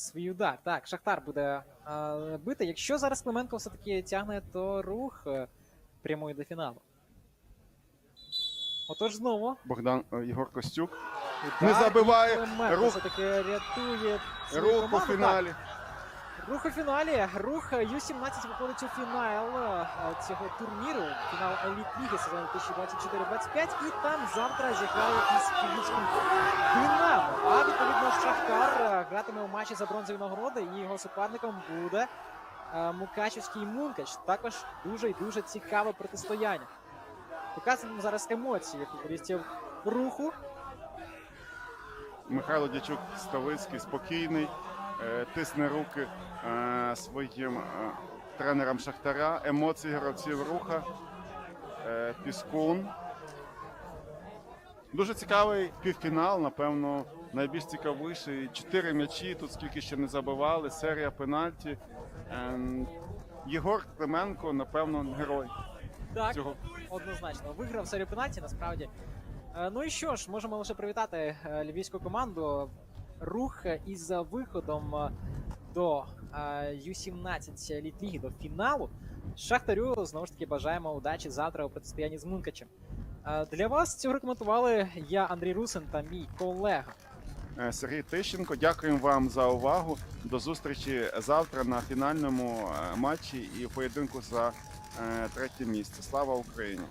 свій удар. Так, Шахтар буде е, бити. Якщо зараз Клименко все-таки тягне, то рух е, прямує до фіналу. Отож знову. Богдан е, Єгор Костюк. Не забиває. Клименко Рух. все-таки рятує Рух у команду. Так, фіналі. Рух у фіналі. Рух Ю-17 виходить у фінал е, цього турніру. Фінал Еліт Ліги сезону 2024-25. І там завтра зіграють із Київським Динамо. А відповідно Шахтар е, гратиме у матчі за бронзові нагороди. І його суперником буде е, Мукачівський Мункач. Також дуже і дуже цікаве протистояння. Показуємо зараз емоції футболістів руху. Михайло Дячук Ставицький спокійний, тисне руки е, своїм е, тренерам Шахтаря. Емоції гравців руха. Е, Піскун. Дуже цікавий півфінал, напевно, найбільш цікавіший. Чотири м'ячі, тут скільки ще не забивали, серія пенальті. Єгор Клименко, напевно, герой Так. цього. Однозначно, виграв серію пенальті, насправді. Е, Ну і що ж, можемо лише привітати е, львівську команду. Рух е, із виходом е, до е, Ю-17 літ-ліги до фіналу. Шахтарю знову ж таки бажаємо удачі завтра у протистоянні з Мункачем. Е, Для вас цього коментували я, Андрій Русин та мій колега. Е, Сергій Тищенко. Дякуємо вам за увагу. До зустрічі завтра на фінальному е, матчі і поєдинку за е, третє місце. Слава Україні!